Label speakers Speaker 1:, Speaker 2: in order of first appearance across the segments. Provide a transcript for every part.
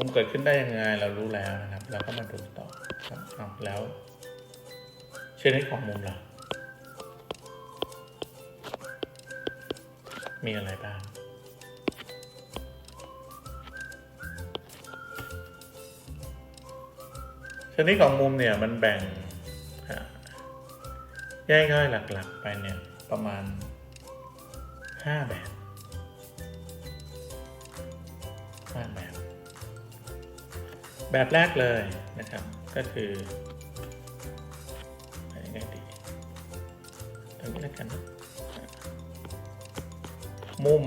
Speaker 1: มุมเกิดขึ้นได้ยังไงเรารู้แล้วนะครับ เราก็มาดูต่อครับเอาแล้วชนิดของมุมล่ะมีอะไรบ้างชนิดของมุมเนี่ยมันแบ่งอ่าย่อยๆหลักๆ ไปเนี่ยประมาณห้าแบบ แบบแรกเลยนะครับ ก็คืออะไรยังไงดีตรงนี้แล้วกันนะมุม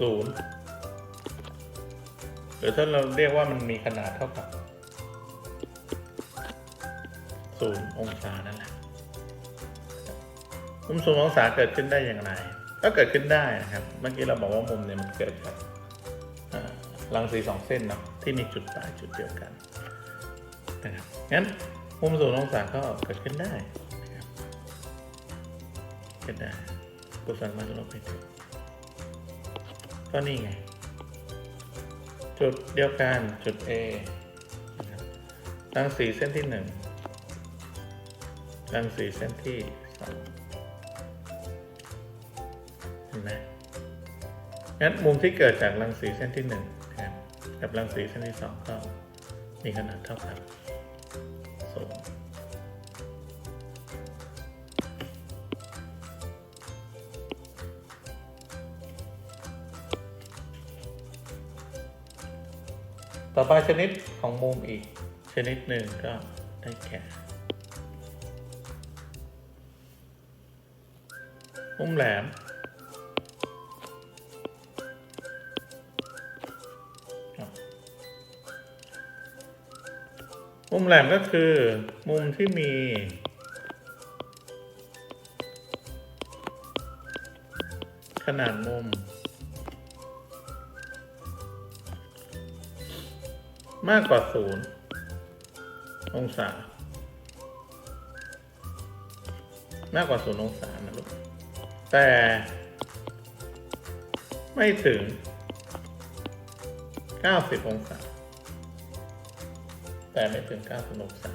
Speaker 1: ศูนย์หรือถ้าเราเรียกว่ามันมีขนาดเท่ากับศูนย์องศานั่นแหละมุมศูนย์องศาเกิดขึ้นได้อย่างไร ก็เกิดขึ้นได้นะครับ เมื่อกี้เราบอกว่ามุมเนี่ยมันเกิดจากรังสีสองเส้นเนาะที่มีจุดปลายจุดเดียวกันนะครับงั้นมุมศูนย์องศาก็เกิดขึ้นได้นะครับเกิดได้กูสามารถลบไปถึงก็นี่ไง จุดเดียวกันจุด A นะครับรังสีเส้นที่หนึ่งรังสีเส้นที่สอง งั้นมุมที่เกิดจากรังสีเส้นที่หนึ่งนะครับกับรังสีเส้นที่สองก็มีขนาดเท่ากันศูนย์ต่อไปชนิดของมุมอีกชนิดหนึ่งก็ได้แก่มุมแหลม มุมแหลมก็คือมุมที่มีขนาดมุม มากกว่าศูนย์องศา มากกว่าศูนย์องศานะลูก แต่ไม่ถึง 90 องศา แต่ไม่ถึง90องศา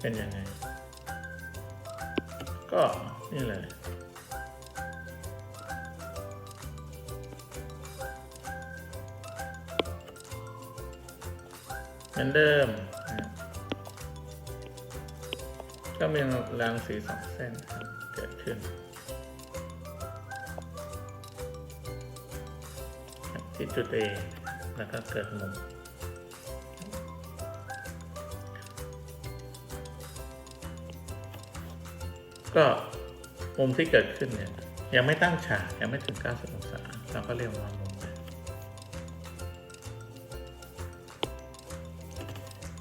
Speaker 1: เป็นยังไง ก็นี่เลยเหมือนเดิม ก็มีรางสีสองเส้นเกิดขึ้นที่จุด A แล้วก็เกิดมุมก็มุมที่เกิดขึ้นเนี่ย ยังไม่ตั้งฉาก ยังไม่ถึง 90 องศาเราก็เรียกว่ามุม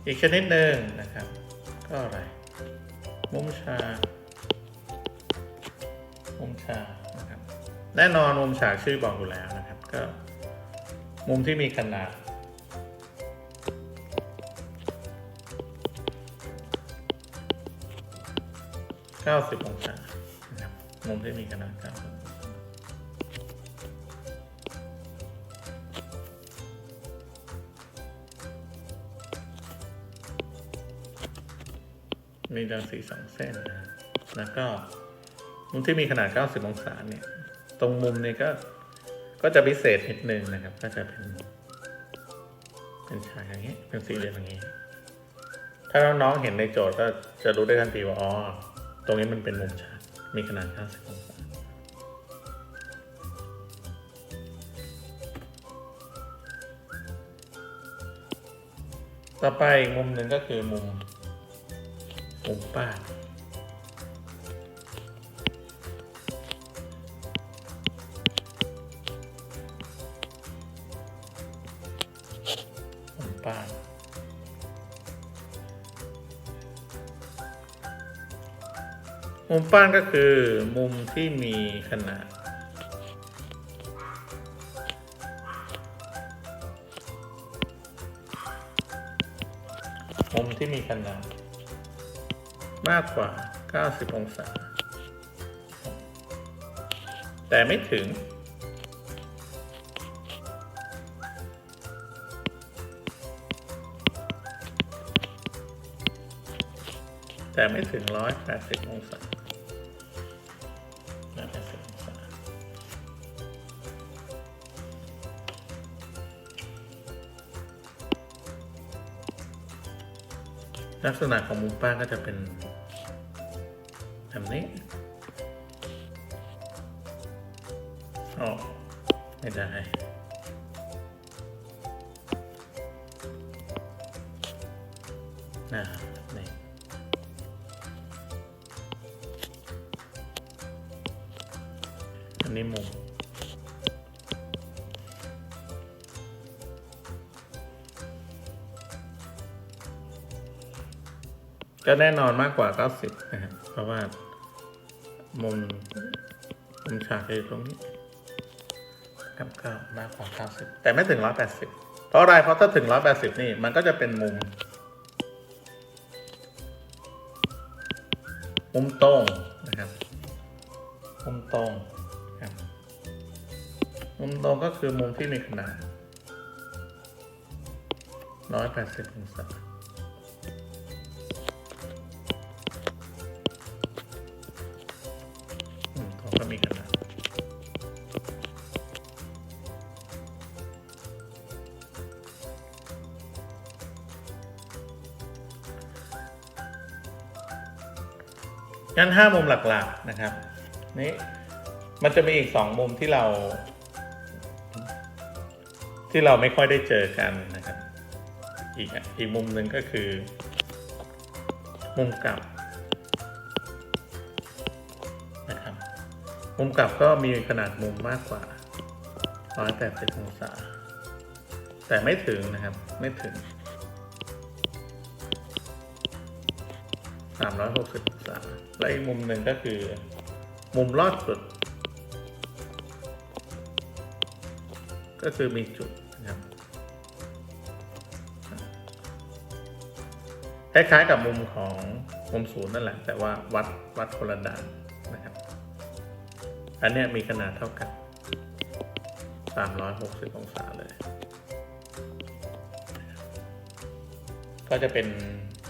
Speaker 1: อีกชนิดหนึ่งนะครับ ก็อะไร มุมฉากมุมฉากนะครับแน่นอนมุมฉากชื่อบอกอยู่แล้วนะครับ ก็ มุมที่มีขนาด90องศานะครับมุมที่มีขนาด90องศามีรังสีสองเส้นนะแล้วก็มุมที่มีขนาด 90 องศาเนี่ย ตรงมุมเนี้ก็ ก็จะพิเศษนิดนึงนะครับ ก็จะเป็น เป็นฉากอย่างนี้ เป็นสี่เหลี่ยมอย่างนี้ ถ้าน้องๆเห็นในโจทย์ก็จะรู้ได้ทันทีว่าอ๋อตรงนี้มันเป็นมุมฉากมีขนาด 90องศาต่อไปอีกมุมหนึ่งก็คือมุมมุมป้าน มุมป้านก็คือมุมที่มีขนาด มุมที่มีขนาด มากกว่า 90 องศา แต่ไม่ถึง แต่ไม่ถึงร้อยแปดสิบองศา ลักษณะของมุมป้าก็จะเป็นแบบนี้อ๋อไม่ได้นะนี่อันนี้มุม ก็แน่นอนมากกว่า 90 นะครับเพราะว่ามุมมุมฉากจะอยู่ตรงนี้กับเก้ามากกว่า 90 แต่ไม่ถึง 180 เพราะอะไรเพราะถ้าถึง 180 นี่ มันก็จะเป็นมุม มุมตรงนะครับ มุมตรงครับมุมตรงก็คือมุมที่มีขนาด 180 องศา งั้นห้ามุมหลักๆนะครับนี่มันจะมีอีกสองมุมที่เรา ที่เราไม่ค่อยได้เจอกันนะครับ อีกอีกมุมหนึ่งก็คือ มุมกลับนะครับ มุมกลับก็มีขนาดมุมมากกว่า180องศาแต่ไม่ถึงนะครับ ไม่ถึง 360องศาและอีกมุมหนึ่งก็คือ มุมลอดจุด ก็คือมีจุดนะครับคล้ายๆกับมุมของมุมศูนย์นั่นแหละ แต่ว่าวัดวัดคนละด้านนะครับ อันนี้มีขนาดเท่ากัน 360 องศาเลย ก็จะเป็น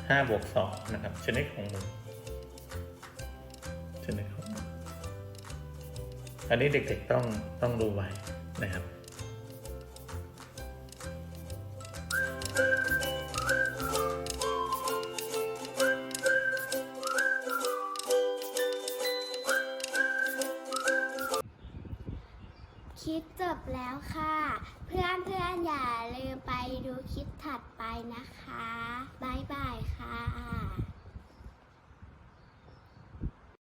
Speaker 1: 5บวก2นะครับ ชนิดของมือชนิดของมุมอันนี้เด็กๆต้องต้องดูไว้นะครับ
Speaker 2: คลิปจบแล้วค่ะ เพื่อนเพื่อนอย่าลืมไปดูคลิปถัดไปนะคะ บ๊ายบายค่ะ